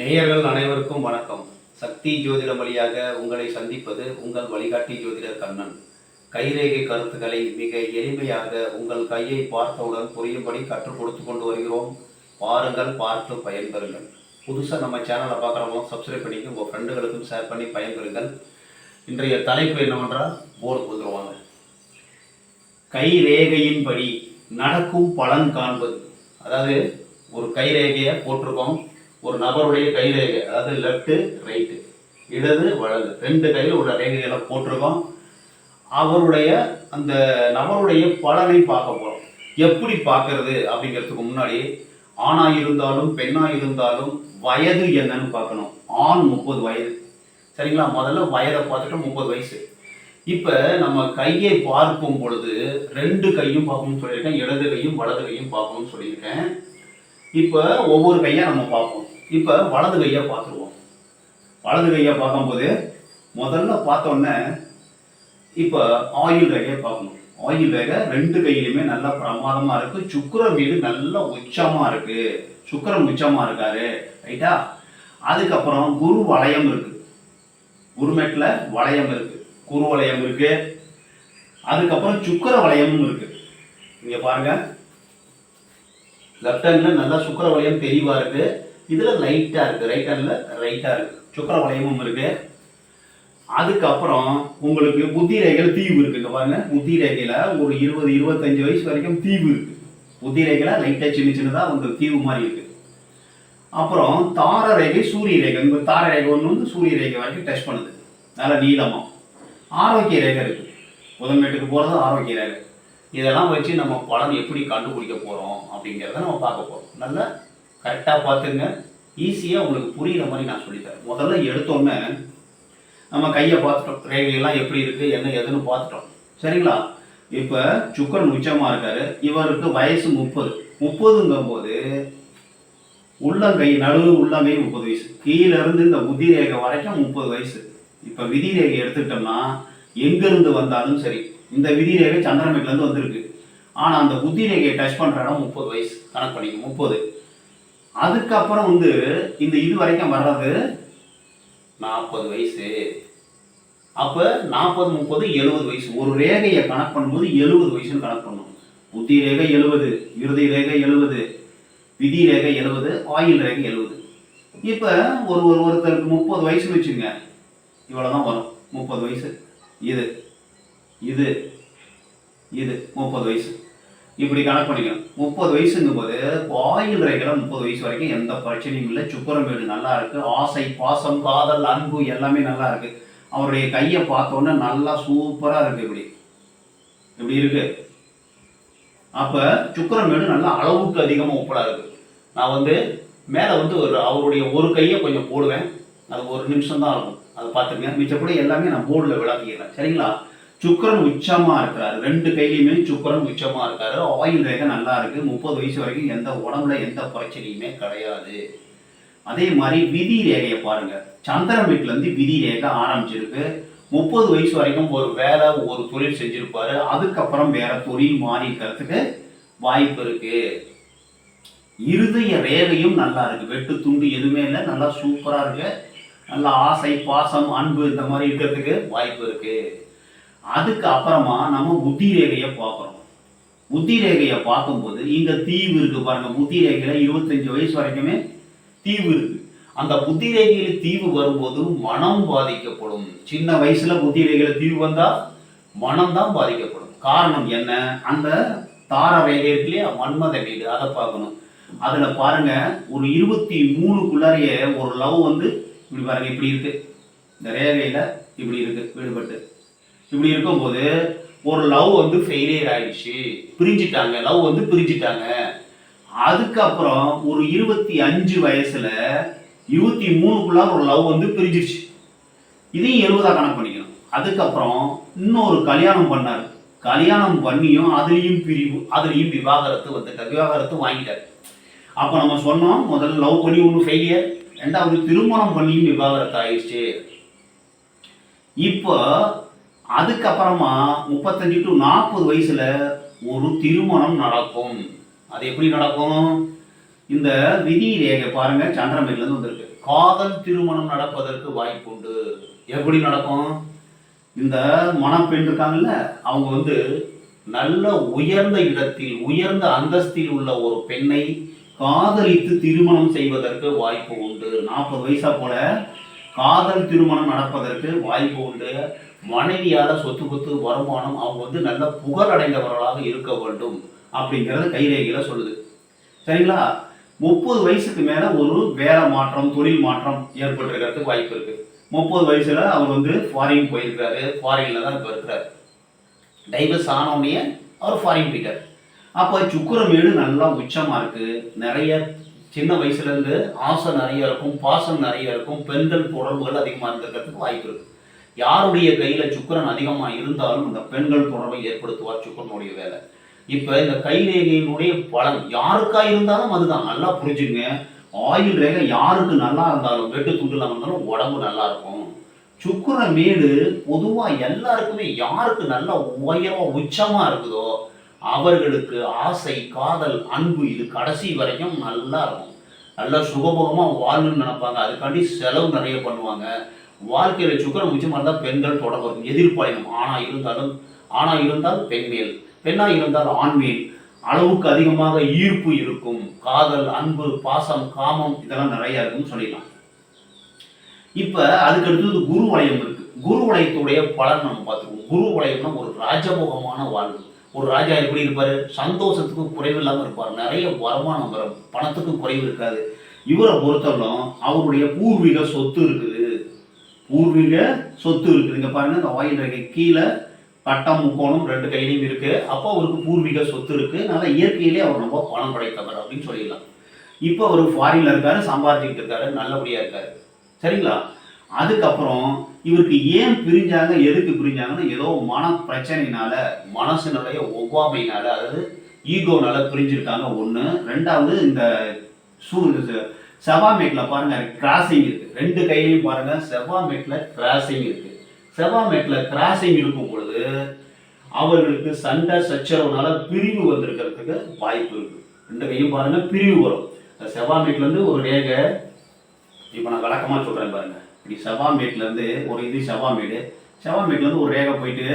நேயர்கள் அனைவருக்கும் வணக்கம். சக்தி ஜோதிடம் வழியாக உங்களை சந்திப்பது உங்கள் வழிகாட்டி ஜோதிடர் கண்ணன். கைரேகை கருத்துக்களை மிக எளிமையாக உங்கள் கையை பார்த்தவுடன் புரியும்படி கற்றுக் கொடுத்து கொண்டு வருகிறோம். பாருங்கள் பார்த்து பயன்பெறுங்கள். புதுசாக நம்ம சேனலை பார்க்குறவங்க சப்ஸ்கிரைப் பண்ணி உங்கள் ஃப்ரெண்டுகளுக்கும் ஷேர் பண்ணி பயன்பெறுங்கள். இன்றைய தலைப்பு என்னவென்றால் போர்டு கொடுத்துருவாங்க. கை ரேகையின்படி நடக்கும் பலன் காண்பது. அதாவது ஒரு கைரேகையை போட்டிருக்கோம். ஒரு நபருடைய கைரேகை அதாவது லெஃப்ட்டு ரைட்டு இடது வலது. ரெண்டு கையில் உள்ள ரேகைகளை போட்டிருக்கோம். அவருடைய அந்த நபருடைய பலனை பார்க்க போகிறோம் எப்படி பார்க்கறது அப்படிங்கிறதுக்கு முன்னாடி ஆணாக இருந்தாலும் பெண்ணாக இருந்தாலும் வயது என்னன்னு பார்க்கணும். ஆண் முப்பது வயது. சரிங்களா? முதல்ல வயதை பார்த்துட்டு முப்பது வயசு. இப்போ நம்ம கையை பார்க்கும் பொழுது ரெண்டு கையும் பார்க்கணும்னு சொல்லியிருக்கேன். இடது கையும் வலது கையும் பார்க்கணும்னு சொல்லியிருக்கேன். இப்போ ஒவ்வொரு கையாக நம்ம பார்ப்போம். இப்போ வலது கையை பார்த்துருவோம். வலது கையை பார்க்கும்போது முதல்ல பார்த்தோன்னே இப்போ ஆயில் வேகையை பார்க்கணும். ஆயில் ரேகை ரெண்டு கையிலுமே நல்லா பிரமாதமாக இருக்குது சுக்கிரன் வீடு நல்ல உச்சமாக இருக்குது சுக்கரம் உச்சமாக இருக்காரு. ரைட்டா? அதுக்கப்புறம் குரு வளையம் இருக்குது குருமேட்டில் வளையம் இருக்குது குரு வளையம் இருக்குது அதுக்கப்புறம் சுக்கர வளையமும் இருக்குது இங்கே பாருங்கள் லெஃப்ட் ஹேண்டில் நல்லா சுக்கர வளையம் தெளிவாக இருக்கு. இதில் லைட்டாக இருக்குது ரைட் ஹேண்டில் ரைட்டாக இருக்குது சுக்கர வளையமும் இருக்குது அதுக்கப்புறம் உங்களுக்கு புத்தி ரேகையில் தீவு இருக்குங்க பாருங்க. புத்தி ரேகையில் ஒரு இருபது இருபத்தஞ்சு வயசு வரைக்கும் தீவு இருக்கு. புத்தி ரேகையில் லைட்டாக சின்ன சின்னதாக வந்து தீவு மாதிரி இருக்கு. அப்புறம் தார ரேகை சூரிய ரேகை. இந்த தார ரேகை ஒன்று வந்து சூரிய ரேகை வரைக்கும் டச் பண்ணுது. நல்லா நீளமாக ஆரோக்கிய ரேகை முதல் மேட்டுக்கு போகிறது ஆரோக்கிய ரேகை. இதெல்லாம் வச்சு நம்ம பலன் எப்படி கண்டுபிடிக்க போகிறோம் அப்படிங்கிறத நம்ம பார்க்க போகிறோம் நல்லா கரெக்டாக பார்த்துங்க. ஈஸியாக உங்களுக்கு புரிகிற மாதிரி நான் சொல்லித்தரேன். முதல்ல எடுத்தோன்னே நம்ம கையை பார்த்துட்டோம். ரேகையெல்லாம் எப்படி இருக்குது என்ன எதுன்னு பார்த்துட்டோம். சரிங்களா? இப்போ சுக்கரன் உச்சமாக இருக்கார். இவருக்கு வயசு முப்பது. முப்பதுங்கும்போது உள்ளங்கை நடுவு உள்ளங்கை முப்பது வயசு. கீழேருந்து இந்த உதிரேகை வரைக்கும் முப்பது வயசு. இப்போ விதி ரேகை எடுத்துக்கிட்டோம்னா எங்கிருந்து வந்தாலும் சரி இந்த விதி ரேகை சந்திரமேட்லேருந்து வந்திருக்கு. ஆனால் அந்த புத்தி ரேகையை டச் பண்ணுற இடம் முப்பது வயசு கணக்கு பண்ணிக்கும் முப்பது. அதுக்கப்புறம் வந்து இந்த இது வரைக்கும் வர்றது நாற்பது வயசு. அப்போ நாற்பது முப்பது எழுபது வயசு. ஒரு ரேகையை கணக்கு பண்ணும்போது எழுபது வயசுன்னு கணக்கு பண்ணணும் புத்தி ரேகை எழுபது இறுதி ரேகை எழுபது விதி ரேகை எழுபது ஆயில் ரேகை எழுபது. இப்போ ஒரு ஒரு ஒருத்தருக்கு முப்பது வயசுன்னு வச்சுங்க இவ்வளோதான் வரும். முப்பது வயசு. இது இது இது முப்பது வயசு. இப்படி கணக்கு பண்ணிக்கணும். முப்பது வயசுங்கும் போது ஆயில் ரேகையில் முப்பது வயசு வரைக்கும் எந்த பிரச்சனையும் இல்லை. சுக்கரம் வீடு நல்லா இருக்கு. ஆசை பாசம் காதல் அன்பு எல்லாமே நல்லா இருக்கு. அவருடைய கையை பார்த்தோன்னே நல்லா சூப்பராக இருக்கு இப்படி. இப்படி இருக்கு. சுக்கரம் வீடு நல்லா அளவுக்கு அதிகமாக உப்பலா இருக்கு நான் வந்து மேலே வந்து ஒரு அவருடைய ஒரு கையை கொஞ்சம் போடுவேன். அது ஒரு நிமிஷம் தான் இருக்கும் அதை பார்த்துருங்க மிச்சப்படி எல்லாமே நான் போர்டில் விளக்கிக்கிறேன் சரிங்களா? சுக்கரன் உச்சமா இருக்கிறாரு ரெண்டு கையிலையுமே சுக்கரன் உச்சமா இருக்காரு. ஆயில் ரேகை நல்லா இருக்கு. முப்பது வயசு வரைக்கும் எந்த உடம்புல எந்த பிரச்சனையுமே கிடையாது. அதே மாதிரி விதி ரேகையை பாருங்க. சந்திரன் வீட்டிலேருந்து விதி ரேகை ஆரம்பிச்சிருக்கு. முப்பது வயசு வரைக்கும் ஒரு வேலை ஒரு தொழில் செஞ்சிருப்பாரு. அதுக்கப்புறம் வேற தொழில் மாறிக்கிறதுக்கு வாய்ப்பு இருக்கு. இருதய ரேகையும் நல்லா இருக்கு. வெட்டு துண்டு எதுவுமே இல்லை. நல்லா சூப்பராக இருக்கு. நல்லா ஆசை பாசம் அன்பு இந்த மாதிரி இருக்கிறதுக்கு வாய்ப்பு இருக்கு. அதுக்கு அப்புறமா நம்ம புத்தி ரேகையை பார்க்குறோம். புத்தி ரேகையை பார்க்கும்போது இந்த தீவு இருக்கு பாருங்க. புத்தி ரேகையில இருபத்தஞ்சு வயசு வரைக்குமே தீவு இருக்கு. அந்த புத்தி ரேகையில தீவு வரும்போது மனம் பாதிக்கப்படும். சின்ன வயசுல புத்தி ரேகையில தீவு வந்தா மனம் தான் பாதிக்கப்படும். காரணம் என்ன? அந்த தார ரேகை இருக்கு இல்லையா? மன்மத வீடு அதை பார்க்கணும். அதுல பாருங்க ஒரு இருபத்தி மூணுக்குள்ளாரைய ஒரு லவ் வந்து இப்படி பாருங்க இப்படி இருக்கு. இந்த ரேகையில இப்படி இருக்கு விடுபட்டு. இப்படி இருக்கும்போது ஒரு லவ் வந்து ஃபெயிலியர் ஆயிடுச்சு. பிரிஞ்சிட்டாங்க லவ் வந்து பிரிஞ்சிட்டாங்க. அதுக்கப்புறம் ஒரு இருபத்தி அஞ்சு வயசுல இருபத்தி மூணுக்குள்ள ஒரு லவ் வந்து பிரிஞ்சிருச்சு. இதையும் எழுபதா கணக்கு பண்ணிக்கணும். அதுக்கப்புறம் இன்னொரு கல்யாணம் பண்ணார். கல்யாணம் பண்ணியும் அதுலேயும் பிரிவு அதுலேயும் விவாகரத்து வந்துட்டார் விவாகரத்து வாங்கிட்டார். அப்போ நம்ம சொன்னோம் முதல்ல லவ் பண்ணி ஒன்று ஃபெயிலியர் ரெண்டாவது திருமணம் பண்ணியும் விவாகரத்து ஆயிடுச்சு. இப்போ அதுக்கப்புறமா முப்பத்தஞ்சு டு நாற்பது வயசுல ஒரு திருமணம் நடக்கும். அது எப்படி நடக்கும்? இந்த விதி ரேகை பாருங்க சந்திரமேட்ல இருந்து வந்திருக்கு. காதல் திருமணம் நடப்பதற்கு வாய்ப்புண்டு. எப்படி நடக்கும்? இந்த மணப்பெண் இருக்காங்கல்ல அவங்க வந்து நல்ல உயர்ந்த இடத்தில் உயர்ந்த அந்தஸ்தில் உள்ள ஒரு பெண்ணை காதலித்து திருமணம் செய்வதற்கு வாய்ப்பு உண்டு. நாற்பது வயசா போல காதல் திருமணம் நடப்பதற்கு வாய்ப்பு உண்டு. மனைவியால சொத்து கொத்து வருமானம் அவங்க வந்து நல்ல புகழ் அடைந்தவர்களாக இருக்க வேண்டும் அப்படிங்கிறது கைரேகையில சொல்லுது. சரிங்களா? முப்பது வயசுக்கு மேல ஒரு வேலை மாற்றம் தொழில் மாற்றம் ஏற்பட்டிருக்கிறதுக்கு வாய்ப்பு இருக்கு. முப்பது வயசுல அவர் வந்து ஃபாரின் போயிருக்காரு ஃபாரின்ல தான் இப்போ இருக்கிறார். டைவர்ஸ் ஆனவுடனே அவர் ஃபாரின் போயிட்டார். அப்போ சுக்கிரமேடு நல்லா உச்சமாக இருக்குது நிறைய சின்ன வயசுலேருந்து ஆசை நிறைய இருக்கும் பாசம் நிறைய இருக்கும் பெண்கள் தொடர்புகள் அதிகமாக இருந்திருக்கிறதுக்கு வாய்ப்பு இருக்குது யாருடைய கையில் சுக்கிரன் அதிகமாக இருந்தாலும் இந்த பெண்கள் தொடர்பை ஏற்படுத்துவார் சுக்கரனுடைய வேலை. இப்போ இந்த கைரேகையினுடைய பலன் யாருக்கா இருந்தாலும் அதுதான். நல்லா புரிஞ்சுங்க. ஆயுள் ரேகை யாருக்கு நல்லா இருந்தாலும் வெட்டு துண்டு இருந்தாலும் உடம்பு நல்லா இருக்கும். சுக்கர மேடு பொதுவாக எல்லாருக்குமே யாருக்கு நல்லா உயரமாக உச்சமாக இருக்குதோ அவர்களுக்கு ஆசை காதல் அன்பு இது கடைசி வரைக்கும் நல்லா இருக்கும். நல்லா சுகபோகமாக வாழணும்னு நினைப்பாங்க. அதுக்காண்டி செலவு நிறைய பண்ணுவாங்க. வாழ்க்கையில் சுக்கரம் உச்சமா இருந்தால் பெண்கள் தொடர்பு இருக்கும் எதிர்ப்பாயினும் இருந்தாலும் ஆணா இருந்தால் பெண்மேல் பெண்ணாக இருந்தால் ஆண்மேல் அளவுக்கு அதிகமாக ஈர்ப்பு இருக்கும். காதல் அன்பு பாசம் காமம் இதெல்லாம் நிறைய இருக்குன்னு சொல்லிடலாம். இப்போ அதுக்கு அடுத்தது குரு வளையம் இருக்கு. குரு வளையத்துடைய பலன் நம்ம பார்த்துருவோம் குரு வளையம்னா ஒரு ராஜபோகமான வாழ்வு. ஒரு ராஜா எப்படி இருப்பார்? சந்தோஷத்துக்கும் குறைவு இல்லாமல் இருப்பார். நிறைய வருமானம் வரும். பணத்துக்கும் குறைவு இருக்காது. இவரை பொறுத்தவரைக்கும் அவருடைய பூர்வீக சொத்து இருக்குது. பூர்வீக சொத்து இருக்குது. இங்கே பாருங்க இந்த ஆயில் ரேகை கீழே பட்டம் முக்கோணம் ரெண்டு கையிலையும் இருக்கு. அப்போ அவருக்கு பூர்வீக சொத்து இருக்கு. அதனால இயற்கையிலே அவர் ரொம்ப பணம் படைத்தவர் அப்படின்னு சொல்லிடலாம். இப்போ அவர் ஃபாரின்ல இருக்காரு சம்பாதிச்சுக்கிட்டு இருக்காரு நல்லபடியா இருக்காரு. சரிங்களா? அதுக்கப்புறம் இவருக்கு ஏன் பிரிஞ்சாங்க எதுக்கு பிரிஞ்சாங்கன்னா ஏதோ மன பிரச்சனைனால மனசுனுடைய ஒவ்வாமையினால அதாவது ஈகோனால பிரிஞ்சிருக்காங்க ஒன்று ரெண்டாவது இந்த சூ செவ்வாமேட்டில் பாருங்கள் கிராசிங் இருக்கு. ரெண்டு கையிலையும் பாருங்கள் செவ்வாமேட்டில் கிராசிங் இருக்கு. செவ்வாமேட்டில் கிராசிங் இருக்கும் பொழுது அவர்களுக்கு சண்டை சச்சரவுனால பிரிவு வந்திருக்கிறதுக்கு வாய்ப்பு இருக்கு. ரெண்டு கையும் பாருங்க பிரிவு வரும். இந்த இருந்து ஒரு ரேகை இப்போ நான் வழக்கமாக சொல்கிறேன் பாருங்கள் இப்படி செவ்வாமேட்ல இருந்து ஒரு இது செவ்வாமேடு செவ்வாமேட்ல இருந்து ஒரு ரேகை போயிட்டு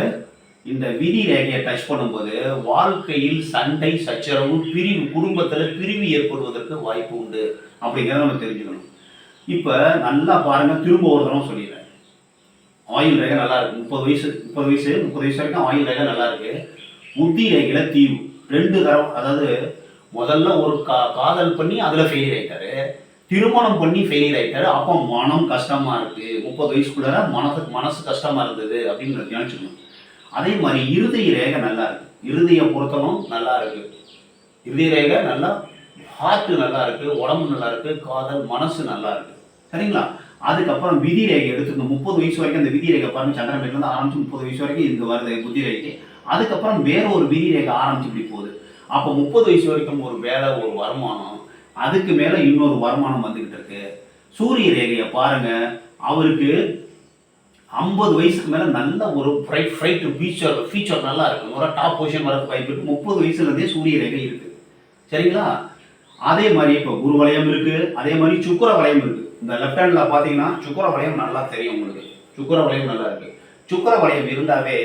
இந்த விதி ரேகையை டச் பண்ணும்போது வாழ்க்கையில் சண்டை சச்சரவு பிரிவு குடும்பத்தில் பிரிவு ஏற்படுவதற்கு வாய்ப்பு உண்டு அப்படிங்கிறத நம்ம தெரிஞ்சுக்கணும். இப்போ நல்லா பாருங்க திரும்ப ஒரு தடவை சொல்லிடுறேன். ஆயில் ரேகை நல்லா இருக்கு. முப்பது வயசு முப்பது வயசு முப்பது வயசு வரைக்கும் ஆயில் ரேகை நல்லா இருக்கு. புத்தி ரேகையில தீவு. ரெண்டு தரம் அதாவது முதல்ல ஒரு கா காதல் பண்ணி அதில் ஃபெயிலியர் ஆயிட்டாரு. திருமணம் பண்ணி ஃபெயிலியர் ஆயிட்டாரு. அப்போ மனம் கஷ்டமா இருக்கு. முப்பது வயசுக்குள்ளார மனசுக்கு மனசு கஷ்டமா இருந்தது அப்படின்னு நினைச்சுக்கணும். அதே மாதிரி இருதய ரேகை நல்லா இருக்கு. இருதய பொருத்தமும் நல்லா இருக்கு. இருதய ரேகை நல்லா ஹார்ட் நல்லா இருக்கு. உடம்பு நல்லா இருக்கு. காதல் மனசு நல்லா இருக்கு. சரிங்களா? அதுக்கப்புறம் விதி ரேகை எடுத்துக்கணும். முப்பது வயசு வரைக்கும் அந்த விதி ரேகை பாருங்க. சந்திரமேட்ல இருந்து ஆரம்பிச்சு முப்பது வயசு வரைக்கும் இங்க வருது புத்தி ரேகை. அதுக்கப்புறம் வேற ஒரு விதி ரேகை ஆரம்பிச்சு இப்படி போகுது. அப்போ முப்பது வயசு வரைக்கும் ஒரு வேலை ஒரு வருமானம் அதுக்கு மேலே இன்னொரு வருமானம் வந்துக்கிட்டு இருக்கு. சூரிய ரேகையை பாருங்க. அவருக்கு ஐம்பது வயசுக்கு மேலே நல்ல ஒரு பிரைட் ஃப்ரைட் ஃபீச்சர் ஃபீச்சர் நல்லா இருக்கு. ஒரு டாப் பொசிஷன் வரக்கு வாய்ப்பு இருக்குது முப்பது வயசுலேருந்தே சூரிய ரேகை இருக்குது சரிங்களா? அதே மாதிரி இப்போ குரு வளையம் இருக்குது அதே மாதிரி சுக்கர வளையம் இருக்குது இந்த லெஃப்ட் ஹேண்டில் பார்த்தீங்கன்னா சுக்கர வளையம் நல்லா தெரியும் உங்களுக்கு. சுக்கர வளையம் நல்லா இருக்குது சுக்கர வளையம் இருந்தாவே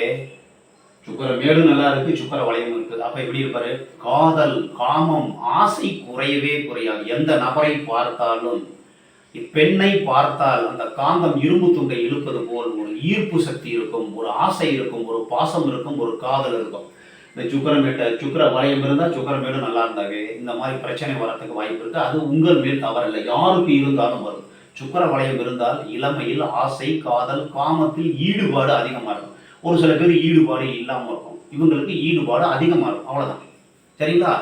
சுக்கர மேடும் நல்லா இருக்கு சுக்கர வளையம் இருக்குது. அப்ப எப்படி இருப்பாரு? காதல் காமம் ஆசை குறையவே குறையாது. எந்த நபரை பார்த்தாலும் பெண்ணை பார்த்தால் அந்த காந்தம் இரும்பு துண்டை இழுப்பது போல் ஒரு ஈர்ப்பு சக்தி இருக்கும் ஒரு ஆசை இருக்கும் ஒரு பாசம் இருக்கும் ஒரு காதல் இருக்கும். இந்த சுக்கரமேட்டை சுக்கர வளையம் இருந்தால் சுக்கரமேடு நல்லா இருந்தாங்க. இந்த மாதிரி பிரச்சனை வரத்துக்கு வாய்ப்பு இருக்கு. அது உங்கள் மேல் தவறில்லை. யாருக்கு இருந்தாலும் வரும். சுக்கர வளையம் இருந்தால் இளமையில் ஆசை காதல் காமத்தில் ஈடுபாடு அதிகமாக இருக்கும். ஒரு சில பேர் ஈடுபாடு இல்லாமல் இருக்கும். இவங்களுக்கு ஈடுபாடு அதிகமாக இருக்கும். அவ்வளோதான் சரிங்களா?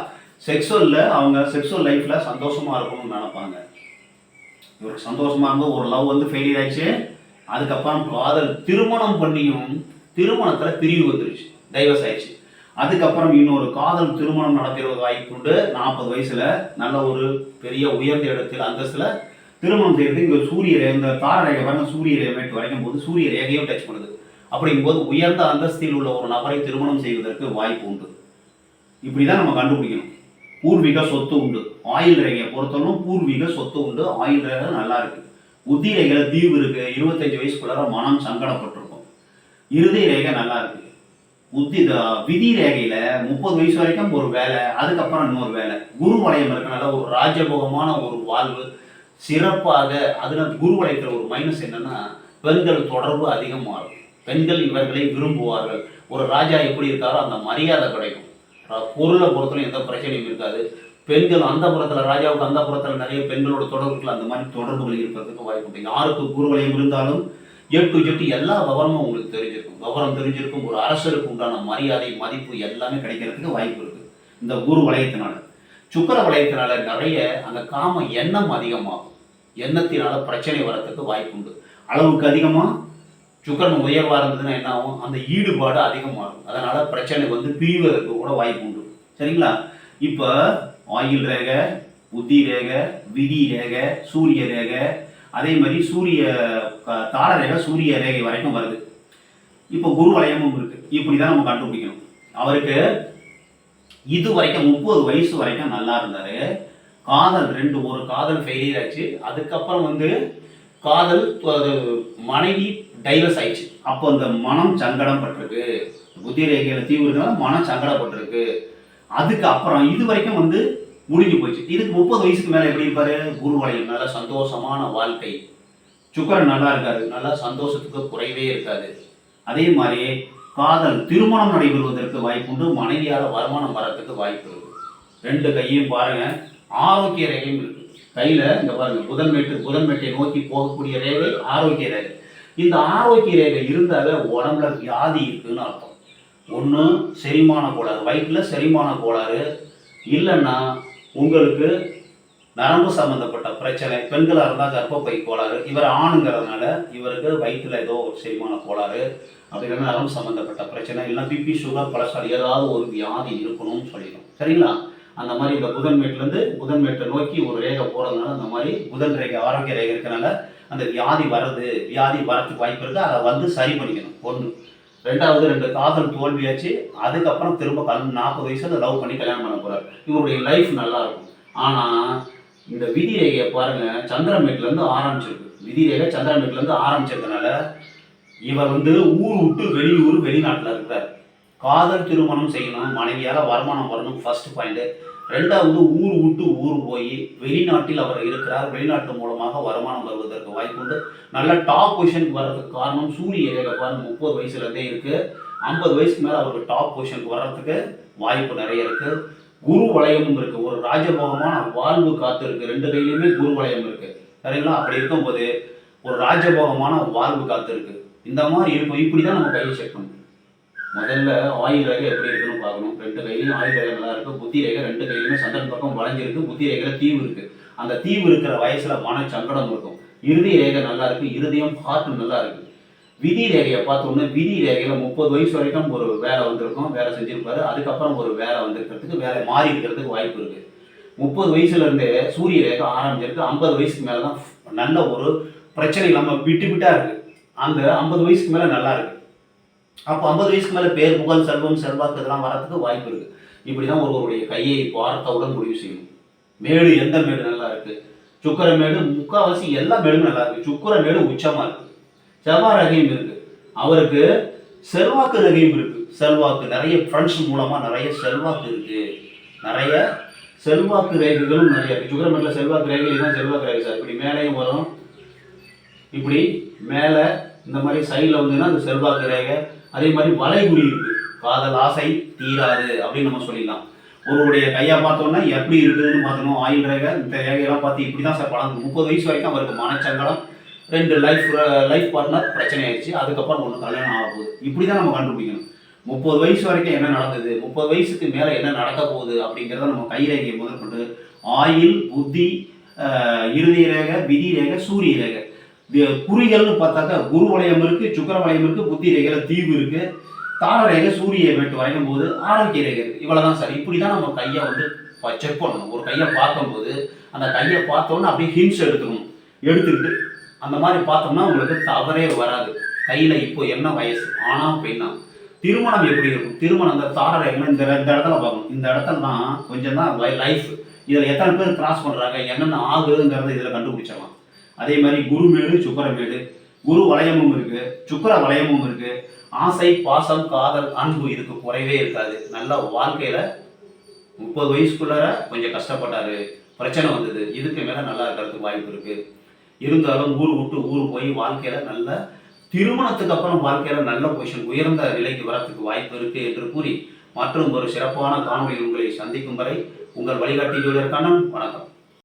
செக்ஸுவலில் அவங்க செக்ஸுவல் லைஃப்பில் சந்தோஷமாக இருக்கணும்னு நினைப்பாங்க. இவருக்கு சந்தோஷமாக இருந்த ஒரு லவ் வந்து ஃபெயிலியர் ஆயிடுச்சு. அதுக்கப்புறம் காதல் திருமணம் பண்ணியும் திருமணத்தில் பிரிவு வந்துருச்சு. டைவர்ஸ் ஆயிடுச்சு. அதுக்கப்புறம் இன்னொரு காதல் திருமணம் நடக்கிறது வாய்ப்புண்டு நாற்பது வயசில் நல்ல ஒரு பெரிய உயர்ந்த இடத்தில் அந்தஸ்தில் திருமணம் செய்யறது இங்கே சூரிய ரே- இந்த தார ரேகை பாருங்க சூரிய ரேகை வரைக்கும் போது சூரிய ரேகையும் டச் பண்ணுது. அப்படிங்கும்போது உயர்ந்த அந்தஸ்தில் உள்ள ஒரு நபரை திருமணம் செய்வதற்கு வாய்ப்பு உண்டு. இப்படி தான் நம்ம கண்டுபிடிக்கணும். பூர்வீக சொத்து உண்டு. ஆயில் ரேகையை பொறுத்தவரைக்கும் பூர்வீக சொத்து உண்டு. ஆயில் ரேகை நல்லா இருக்கு. உத்தி ரேகையில் தீவு இருக்கு. இருபத்தஞ்சு வயசுக்குள்ளார மனம் சங்கடப்பட்டிருக்கும். இருதய ரேகை நல்லா இருக்கு. உத்தி விதி ரேகையில முப்பது வயசு வரைக்கும் ஒரு வேலை அதுக்கப்புறம் இன்னொரு வேலை. குரு வளையம் இருக்கனால ஒரு ராஜபோகமான ஒரு வாழ்வு சிறப்பாக அதுல குரு வளையத்துல ஒரு மைனஸ் என்னன்னா பெண்கள் தொடர்பு அதிகமாகும். பெண்கள் இவர்களை விரும்புவார்கள். ஒரு ராஜா எப்படி இருக்காரோ அந்த மரியாதை கிடைக்கும். பொருளை பொறுத்தவரை எந்த பிரச்சனையும் இருக்காது. பெண்கள் அந்த புறத்தில் ராஜாவுக்கு அந்த புறத்தில் நிறைய பெண்களோட தொடர்புகள் அந்த மாதிரி தொடர்புகள் இருக்கிறதுக்கு வாய்ப்பு உண்டு. யாருக்கு கூறுகளையும் இருந்தாலும் எட்டு ஜெட்டு எல்லா விவரமும் உங்களுக்கு தெரிஞ்சிருக்கும். விவரம் தெரிஞ்சிருக்கும் ஒரு அரசருக்கு உண்டான மரியாதை மதிப்பு எல்லாமே கிடைக்கிறதுக்கு வாய்ப்பு இருக்குது இந்த குரு வளையத்தினால. சுக்கர வளையத்தினால நிறைய அந்த காம எண்ணம் அதிகமாகும். எண்ணத்தினால பிரச்சனை வரத்துக்கு வாய்ப்பு உண்டு. அளவுக்கு அதிகமாக சுக்கரன் உயர்வாக இருந்ததுன்னா என்ன ஆகும்? அந்த ஈடுபாடு அதிகமாகும். அதனால் பிரச்சனை வந்து பிரிவதற்கு கூட வாய்ப்பு உண்டு. சரிங்களா? இப்போ ஆயில் ரேகை புத்தி ரேகை விதி ரேகை சூரிய ரேகை அதே மாதிரி சூரிய க- தார ரேகை சூரிய ரேகை வரைக்கும் வருது. இப்போ குரு வலயமும் இருக்குது இப்படி தான் நம்ம கண்டுபிடிக்கணும். அவருக்கு இது வரைக்கும் முப்பது வயசு வரைக்கும் நல்லா இருந்தார். காதல் ரெண்டு ஒரு காதல் ஃபெயிலியர் ஆச்சு. அதுக்கப்புறம் வந்து காதல் மனைவி டைவர்ஸ் ஆயிடுச்சு. அப்போ அந்த மனம் சங்கடம் பட்டிருக்கு புத்தி ரேகையில் தீவு இருக்கனால மனம் சங்கடப்பட்டிருக்கு. அதுக்கு அப்புறம் இது வரைக்கும் வந்து முடிஞ்சு போச்சு இதுக்கு முப்பது வயசுக்கு மேலே எப்படி இருப்பாரு? குருவளையம் நல்ல சந்தோஷமான வாழ்க்கை. சுக்கரன் நல்லா இருக்காரு. நல்லா சந்தோஷத்துக்கு குறைவே இருக்காது. அதே மாதிரி காதல் திருமணம் நடைபெறுவதற்கு வாய்ப்புண்டு மனைவியால் வருமானம் வரத்துக்கு வாய்ப்பு இருக்கு. ரெண்டு கையும் பாருங்க. ஆரோக்கிய ரேகையும் இருக்கு. கையில இந்த பாருங்க புதன்மேட்டு புதன்மேட்டை நோக்கி போகக்கூடிய ரேகை ஆரோக்கிய ரேகை. இந்த ஆரோக்கிய ரேகை இருந்தாலே உடம்புல வியாதி இருக்குன்னு அர்த்தம். ஒன்று செரிமான கோளாறு. வயிற்றில் செரிமான கோளாறு இல்லைன்னா உங்களுக்கு நரம்பு சம்மந்தப்பட்ட பிரச்சனை பெண்களாக இருந்தால் கர்ப்பப்பை கோளாறு இவர் ஆணுங்கிறதுனால இவருக்கு வயிற்றில் ஏதோ ஒரு செரிமான கோளாறு அப்படி இல்லைன்னா நரம்பு சம்மந்தப்பட்ட பிரச்சனை இல்லைன்னா பிபி சுகர் கொலஸ்ட்ரால் ஏதாவது ஒரு வியாதி இருக்கணும்னு சொல்லிடும். சரிங்களா? அந்த மாதிரி இந்த புதன்மேட்லேருந்து புதன்மேட்டை நோக்கி ஒரு ரேகை போகிறதுனால அந்த மாதிரி புதன் ரேகை ஆரோக்கிய ரேகை இருக்கனால அந்த வியாதி வர்றது வியாதி வரத்துக்கு வாய்ப்பு இருக்குது அதை வந்து சரி பண்ணிக்கணும் ஒன்று ரெண்டாவது ரெண்டு காதல் தோல்வியாச்சு அதுக்கப்புறம் திரும்ப கல் நாற்பது வயசுல லவ் பண்ணி கல்யாணம் பண்ண போகிறார் இவருடைய லைஃப் நல்லா இருக்கும் ஆனால் இந்த விதி ரேகையை பாருங்க சந்திரமேட்ல ஆரம்பிச்சிருக்கு. விதி ரேகை சந்திரமேட்ல ஆரம்பிச்சதுனால இவர் வந்து ஊர் விட்டு வெளியூர் வெளிநாட்டில் இருக்கிறார் காதல் திருமணம் செய்யணும் மனைவியால் வருமானம் வரணும் ஃபர்ஸ்ட் பாயிண்ட்டு ரெண்டாவது ஊர் விட்டு ஊர் போய் வெளிநாட்டில் அவர் இருக்கிறார். வெளிநாட்டு மூலமாக வருமானம் வருவதற்கு வாய்ப்பு உண்டு. நல்ல டாப் பொசிஷனுக்கு வர்றதுக்கு காரணம் சூரிய ரேகை முப்பது வயசுலேருந்தே இருக்குது இருக்கு. ஐம்பது வயசுக்கு மேலே அவருக்கு டாப் பொசிஷனுக்கு வர்றதுக்கு வாய்ப்பு நிறைய இருக்கு. குரு வளையமும் இருக்கு. ஒரு ராஜபோகமான வாழ்வு காத்து இருக்கு ரெண்டு கையிலுமே குரு வளையம் இருக்கு. சரிங்களா? அப்படி இருக்கும்போது ஒரு ராஜபோகமான வாழ்வு காத்து இருக்கு இந்த மாதிரி இருக்கும். இப்படி தான் நம்ம கையை செக் பண்ணணும் முதல்ல ஆயுள் ரேகை எப்படி இருக்குன்னு பார்க்கணும். ரெண்டு கையிலையும் ஆயுள் ரேகை நல்லா இருக்கு. புத்தி ரேகை ரெண்டு கையிலுமே சந்திரன் பக்கம் வளைஞ்சிருக்கு. புத்தி ரேகையில தீவு இருக்கு. அந்த தீவு இருக்கிற வயசுல மன சங்கடம் இருக்கும். இறுதி ரேகை நல்லா இருக்கு. இருதயம் ஹார்ட் நல்லா இருக்கு. விதி ரேகையை பார்த்தோம்னா விதி ரேகையில முப்பது வயசு வரைக்கும் ஒரு வேலை வந்திருக்கும். வேலை செஞ்சிருப்பாரு. அதுக்கப்புறம் ஒரு வேலை வந்திருக்கிறதுக்கு வேலை மாறி இருக்கிறதுக்கு வாய்ப்பு இருக்கு. முப்பது வயசுல இருந்தே சூரிய ரேகை ஆரம்பிச்சிருக்கு. ஐம்பது வயசுக்கு மேலே தான் நல்ல ஒரு பிரச்சனை இல்லாம விட்டு விட்டா இருக்கு. அந்த ஐம்பது வயசுக்கு மேல நல்லா இருக்கு. அப்போ ஐம்பது வயசுக்கு மேலே பேர் புகழ் செல்வம் செல்வாக்கு இதெல்லாம் வரத்துக்கு வாய்ப்பு இருக்கு. இப்படிதான் ஒருவருடைய கையை பார்த்தவுடன் முடிவு செய்யணும் மேடு எந்த மேடு நல்லா இருக்கு? சுக்கர மேடு முக்காவாசி எல்லா மேடும் நல்லா இருக்கு. சுக்கர மேடு உச்சமா இருக்கு. செவ்வாய் ரகையும் இருக்கு. அவருக்கு செல்வாக்கு ரகையும் இருக்கு. செல்வாக்கு நிறைய ஃப்ரெண்ட்ஸ் மூலமா நிறைய செல்வாக்கு இருக்கு. நிறைய செல்வாக்கு ரேகைகளும் நிறைய இருக்கு. சுக்கர மேட்டில் செல்வாக்கு ரேகை தான் செல்வாக்கு ரேகை சார். இப்படி மேலேயும் வரும். இப்படி மேலே இந்த மாதிரி சைடில் வந்தீங்கன்னா அந்த செல்வாக்கு ரேகை அதே மாதிரி வளைகுறி இருக்கு. காதல் ஆசை தீராது அப்படின்னு நம்ம சொல்லிடலாம். ஒருவருடைய கையை பார்த்தோன்னா எப்படி இருக்குதுன்னு பார்த்தணும் ஆயில் ரேகை இந்த ரேகையெல்லாம் பார்த்து இப்படி தான் சார் பழங்கு முப்பது வயசு வரைக்கும் அவருக்கு மனச்சங்கடம். ரெண்டு லைஃப் லைஃப் பார்ட்னர் பிரச்சனை ஆயிடுச்சு. அதுக்கப்புறம் ஒன்று கல்யாணம் ஆக போகுது. இப்படி தான் நம்ம கண்டுபிடிக்கணும். முப்பது வயசு வரைக்கும் என்ன நடந்தது? முப்பது வயசுக்கு மேலே என்ன நடக்க போகுது அப்படிங்கிறத நம்ம கைரேகையை முதற்கொண்டு ஆயில் புத்தி இறுதி ரேகை விதி ரேகை சூரிய ரேகை. குறிகள்னு பார்த்தாக்கா குரு வளையம் இருக்கு சுக்கர வளையம் இருக்கு புத்தி ரேகையில தீவு இருக்கு தார ரேகை சூரிய வெட்டு வரைக்கும் போது ஆரோக்கிய ரேகை இருக்கு. இவ்வளவுதான் சார். இப்படிதான் நம்ம கையை வந்து செக் பண்ணணும். ஒரு கையை பார்க்கும்போது அந்த கையை பார்த்தோன்னே அப்படியே ஹின்ஸ் எடுத்துக்கணும். எடுத்துக்கிட்டு அந்த மாதிரி பார்த்தோம்னா உங்களுக்கு தவறே வராது. கையில இப்போ என்ன வயசு? ஆனா பெண்ணா? திருமணம் எப்படி இருக்கும்? திருமணம் அந்த தார ரேகை இந்த இந்த இடத்துல பார்க்கணும். இந்த இடத்துல தான் கொஞ்சம் தான் லைஃப் இதில் எத்தனை பேர் கிராஸ் பண்ணுறாங்க என்னென்ன ஆகுதுங்கிறத இதில் கண்டுபிடிச்சிடலாம். அதே மாதிரி குருமேடு சுக்கரமேடு குரு வளையமும் இருக்கு சுக்கர வளையமும் இருக்கு. ஆசை பாசம் காதல் அன்பு இதுக்கு குறைவே இருக்காது. நல்ல வாழ்க்கையில முப்பது வயசுக்குள்ளார கொஞ்சம் கஷ்டப்பட்டாரு. பிரச்சனை வந்தது. இதுக்கு மேல நல்லா இருக்கிறதுக்கு வாய்ப்பு இருக்கு. இருந்தாலும் ஊர் விட்டு ஊர் போய் வாழ்க்கையில நல்ல திருமணத்துக்கு அப்புறம் வாழ்க்கையில நல்ல பொசிஷன் உயர்ந்த நிலைக்கு வரத்துக்கு வாய்ப்பு இருக்கு என்று கூறி மற்றும் ஒரு சிறப்பான காணொலி உங்களை சந்திக்கும் வரை உங்கள் வழிகாட்டி ஜோதிடர் கண்ணன். வணக்கம்.